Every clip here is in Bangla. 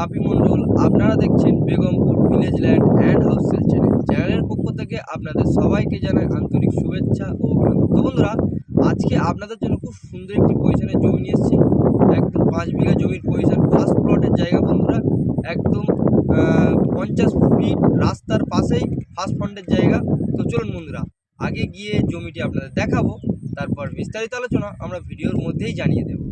বাপি মন্ডল আপনারা দেখছেন বেগমপুর ভিলেজ ল্যান্ড অ্যান্ড হাউসেল চ্যানেল। চ্যানেলের পক্ষ থেকে আপনাদের সবাইকে জানাই আন্তরিক শুভেচ্ছা ও অভিনন্দন। তো বন্ধুরা, আজকে আপনাদের জন্য খুব সুন্দর একটি পজিশনের জমি নিয়ে এসেছি। একদম পাঁচ বিঘা জমির পজিশন ফার্স্ট প্লটের জায়গা বন্ধুরা। একদম পঞ্চাশ ফিট রাস্তার পাশেই ফার্স্ট ফ্রন্টের জায়গা। তো চলুন বন্ধুরা, আগে গিয়ে জমিটি আপনাদের দেখাবো, তারপর বিস্তারিত আলোচনা আমরা ভিডিওর মধ্যেই জানিয়ে দেবো।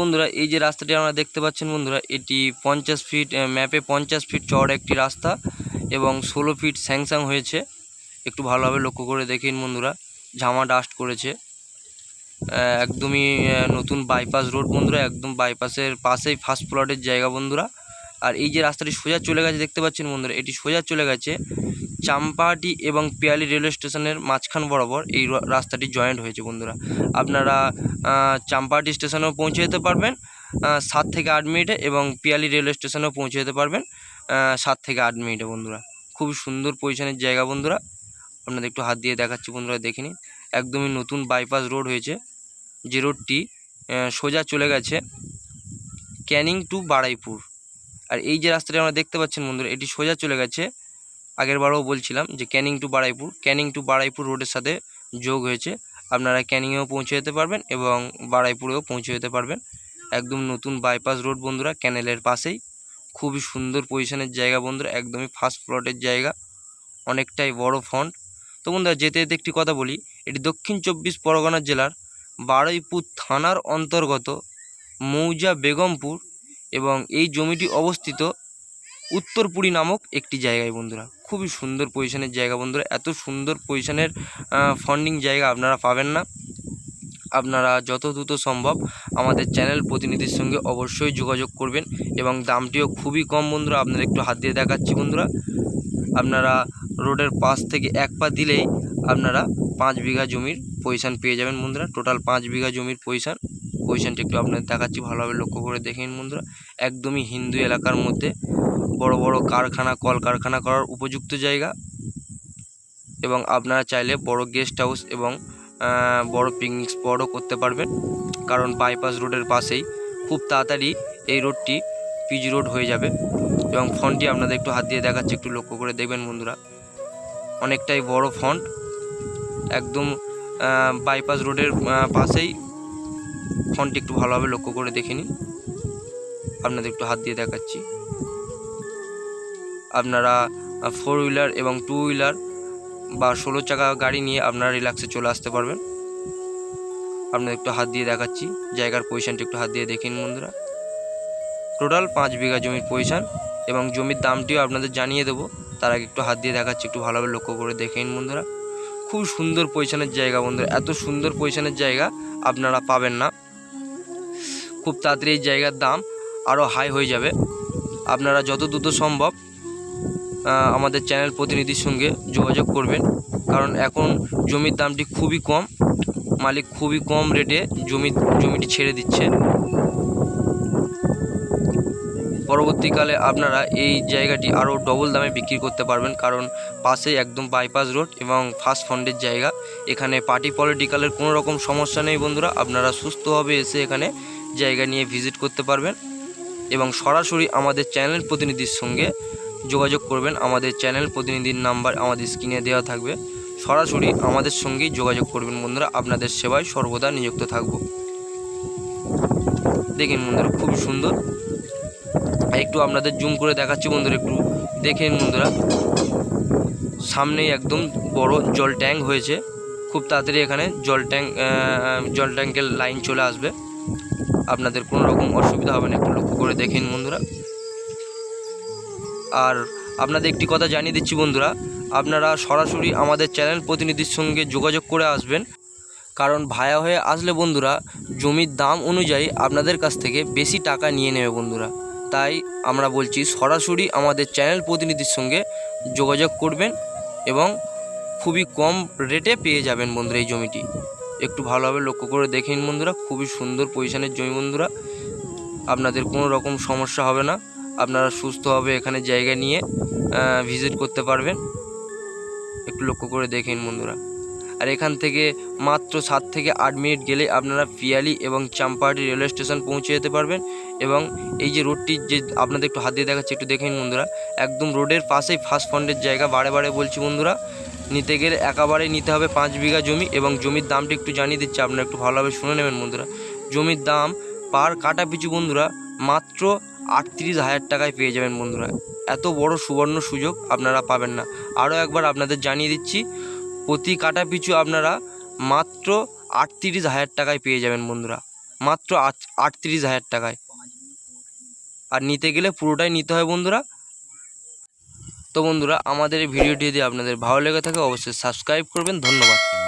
বন্ধুরা, এই যে রাস্তাটি আমরা দেখতে পাচ্ছেন বন্ধুরা, এটি পঞ্চাশ ফিট ম্যাপে পঞ্চাশ ফিট চড় একটি রাস্তা এবং ষোলো ফিট স্যাংসাং হয়েছে। একটু ভালোভাবে লক্ষ্য করে দেখেন বন্ধুরা, ঝামা ডাস্ট করেছে। একদমই নতুন বাইপাস রোড বন্ধুরা, একদম বাইপাসের পাশেই ফার্স্ট প্লটের জায়গা বন্ধুরা। আর এই যে রাস্তাটি সোজা চলে গেছে, দেখতে পাচ্ছেন বন্ধুরা, এটি সোজা চলে গেছে। চাম্পাহাটি এবং পিয়ালি রেলওয়ে স্টেশনের মাঝখান বরাবর এই রাস্তাটি জয়েন্ট হয়েছে বন্ধুরা। আপনারা চাম্পাহাটি স্টেশনেও পৌঁছে যেতে পারবেন সাত থেকে আট মিনিটে এবং পিয়ালি রেলওয়ে স্টেশনেও পৌঁছে যেতে পারবেন সাত থেকে আট মিনিটে বন্ধুরা। খুব সুন্দর পজিশনের জায়গা বন্ধুরা। আপনাদের একটু হাত দিয়ে দেখাচ্ছি বন্ধুরা, দেখে নিন। একদমই নতুন বাইপাস রোড হয়েছে। যে রোডটি সোজা চলে গেছে ক্যানিং টু বাড়াইপুর আর এই যে রাস্তাটি আমরা দেখতে পাচ্ছেন বন্ধুরা, এটি সোজা চলে গেছে আগের বারও বলছিলাম যে ক্যানিং টু বাড়াইপুর ক্যানিং টু বাড়াইপুর রোডের সাথে যোগ হয়েছে। আপনারা ক্যানিংয়েও পৌঁছে যেতে পারবেন এবং বাড়াইপুরেও পৌঁছে যেতে পারবেন। একদম নতুন বাইপাস রোড বন্ধুরা, ক্যানেলের পাশেই। খুবই সুন্দর পজিশনের জায়গা বন্ধুরা, একদমই ফার্স্ট প্লটের জায়গা। অনেকটাই বড় ফন্ট তো বন্ধুরা, যেতে যেতে একটি কথা বলি, এটি দক্ষিণ চব্বিশ পরগনা জেলার বারুইপুর থানার অন্তর্গত মৌজা বেগমপুর এবং এই জমিটি অবস্থিত উত্তরপুরী নামক একটি জায়গায় বন্ধুরা। খুবই সুন্দর পজিশনের জায়গা বন্ধুরা। এত সুন্দর পজিশনের ফন্ডিং জায়গা আপনারা পাবেন না। আপনারা যত দ্রুত সম্ভব আমাদের চ্যানেল প্রতিনিধির সঙ্গে অবশ্যই যোগাযোগ করবেন এবং দামটিও খুবই কম বন্ধুরা। আপনারা একটু হাত দিয়ে দেখাচ্ছি বন্ধুরা। আপনারা রোডের পাশ থেকে এক পা দিলেই আপনারা পাঁচ বিঘা জমির পজিশান পেয়ে যাবেন বন্ধুরা। টোটাল পাঁচ বিঘা জমির পজিশান পজিশানটা একটু আপনাদের দেখাচ্ছি। ভালোভাবে লক্ষ্য করে দেখেন বন্ধুরা। একদমই হিন্দু এলাকার মধ্যে বড় বড় কারখানা, কলকারখানা করার উপযুক্ত জায়গা। এবং আপনারা চাইলে বড় গেস্ট হাউস এবং বড় পিকনিক স্পটও করতে পারবেন। কারণ বাইপাস রোডের পাশেই খুব তাড়াতাড়ি এই রোডটি পিজি রোড হয়ে যাবে। এবং ফন্টটি আপনাদের একটু হাত দিয়ে দেখাচ্ছে, একটু লক্ষ্য করে দেখবেন বন্ধুরা। অনেকটাই বড় ফন্ট একদম বাইপাস রোডের পাশেই ফন্টটি একটু ভালোভাবে লক্ষ্য করে দেখে নিন। আপনাদের একটু হাত দিয়ে দেখাচ্ছি। আপনারা ফোর হুইলার এবং টু হুইলার বা ষোলো চাকা গাড়ি নিয়ে আপনারা রিল্যাক্সে চলে আসতে পারবেন। আপনাদের একটু হাত দিয়ে দেখাচ্ছি, জায়গার পজিশনটা একটু হাত দিয়ে দেখে নিন বন্ধুরা। টোটাল পাঁচ বিঘা জমির পজিশান এবং জমির দামটিও আপনাদের জানিয়ে দেবো। তার আগে একটু হাত দিয়ে দেখাচ্ছি, একটু ভালোভাবে লক্ষ্য করে দেখে নিন বন্ধুরা। খুব সুন্দর পজিশনের জায়গা বন্ধুরা, এত সুন্দর পজিশনের জায়গা আপনারা পাবেন না। খুব তাড়াতাড়ি এই জায়গার দাম আরও হাই হয়ে যাবে। আপনারা যত দ্রুত সম্ভব আমাদের চ্যানেল প্রতিনিধির সঙ্গে যোগাযোগ করবেন। কারণ এখন জমির দামটি খুবই কম, মালিক খুবই কম রেটে জমি, জমিটি ছেড়ে দিচ্ছে। পরবর্তীকালে আপনারা এই জায়গাটি আরও ডবল দামে বিক্রি করতে পারবেন, কারণ পাশেই একদম বাইপাস রোড এবং ফার্স্ট ফন্ডের জায়গা। এখানে পার্টি পলিটিক্যালের কোনো রকম সমস্যা নেই বন্ধুরা, আপনারা সুস্থভাবে এসে এখানে জায়গা নিয়ে ভিজিট করতে পারবেন। এবং সরাসরি আমাদের চ্যানেল প্রতিনিধির সঙ্গে যোগাযোগ করবেন। আমাদের চ্যানেল প্রতিনিধির নাম্বার আমাদের স্ক্রিনে দেওয়া থাকবে। সরাসরি আমাদের সঙ্গেই যোগাযোগ করবেন বন্ধুরা। আপনাদের সেবায় সর্বদা নিযুক্ত থাকব। দেখেন বন্ধুরা, খুব সুন্দর। একটু আপনাদের জুম করে দেখাচ্ছি বন্ধুরা, একটু দেখেন বন্ধুরা। সামনেই একদম বড় জল ট্যাঙ্ক হয়েছে। খুব তাড়াতাড়ি এখানে জল ট্যাঙ্ক জল ট্যাঙ্কের লাইন চলে আসবে। আপনাদের কোনো রকম অসুবিধা হবে না, একটু লক্ষ্য করে দেখেন বন্ধুরা। আর আপনাদের একটি কথা জানিয়ে দিচ্ছি বন্ধুরা, আপনারা সরাসরি আমাদের চ্যানেল প্রতিনিধির সঙ্গে যোগাযোগ করে আসবেন। কারণ ভায়া হয়ে আসলে বন্ধুরা, জমির দাম অনুযায়ী আপনাদের কাছ থেকে বেশি টাকা নিয়ে নেবে বন্ধুরা। তাই আমরা বলছি, সরাসরি আমাদের চ্যানেল প্রতিনিধির সঙ্গে যোগাযোগ করবেন এবং খুবই কম রেটে পেয়ে যাবেন বন্ধুরা এই জমিটি। একটু ভালোভাবে লক্ষ্য করে দেখেন বন্ধুরা, খুবই সুন্দর পজিশনের জমি বন্ধুরা। আপনাদের কোনো রকম সমস্যা হবে না। আপনারা সুস্থভাবে এখানে জায়গা নিয়ে ভিজিট করতে পারবেন। একটু লক্ষ্য করে দেখেন বন্ধুরা। আর এখান থেকে মাত্র সাত থেকে আট মিনিট গেলে আপনারা পিয়ালি এবং চাম্পাহাটি রেলওয়ে স্টেশন পৌঁছে যেতে পারবেন এবং এই যে রোডটি যে আপনাদের একটু হাত দিয়ে দেখাচ্ছে, একটু দেখেন বন্ধুরা। একদম রোডের পাশেই ফার্স্ট ফান্ডের জায়গা, বারে বারে বলছি বন্ধুরা। নিতে গেলে একেবারেই নিতে হবে পাঁচ বিঘা জমি এবং জমির দামটা একটু জানিয়ে দিচ্ছি, আপনারা একটু ভালোভাবে শুনে নেবেন বন্ধুরা। জমির দাম পার কাটা পিছু বন্ধুরা মাত্র আটত্রিশ হাজার টাকায় পেয়ে যাবেন বন্ধুরা। এত বড় সুবর্ণ সুযোগ আপনারা পাবেন না। আরও একবার আপনাদের জানিয়ে দিচ্ছি, প্রতি কাটা পিছু আপনারা মাত্র আটত্রিশ হাজার টাকায় পেয়ে যাবেন বন্ধুরা। মাত্র আট, আটত্রিশ হাজার টাকায়। আর নিতে গেলে পুরোটাই নিতে হয় বন্ধুরা। তো বন্ধুরা, আমাদের এই ভিডিওটি যদি আপনাদের ভালো লেগে থাকে, অবশ্যই সাবস্ক্রাইব করবেন। ধন্যবাদ।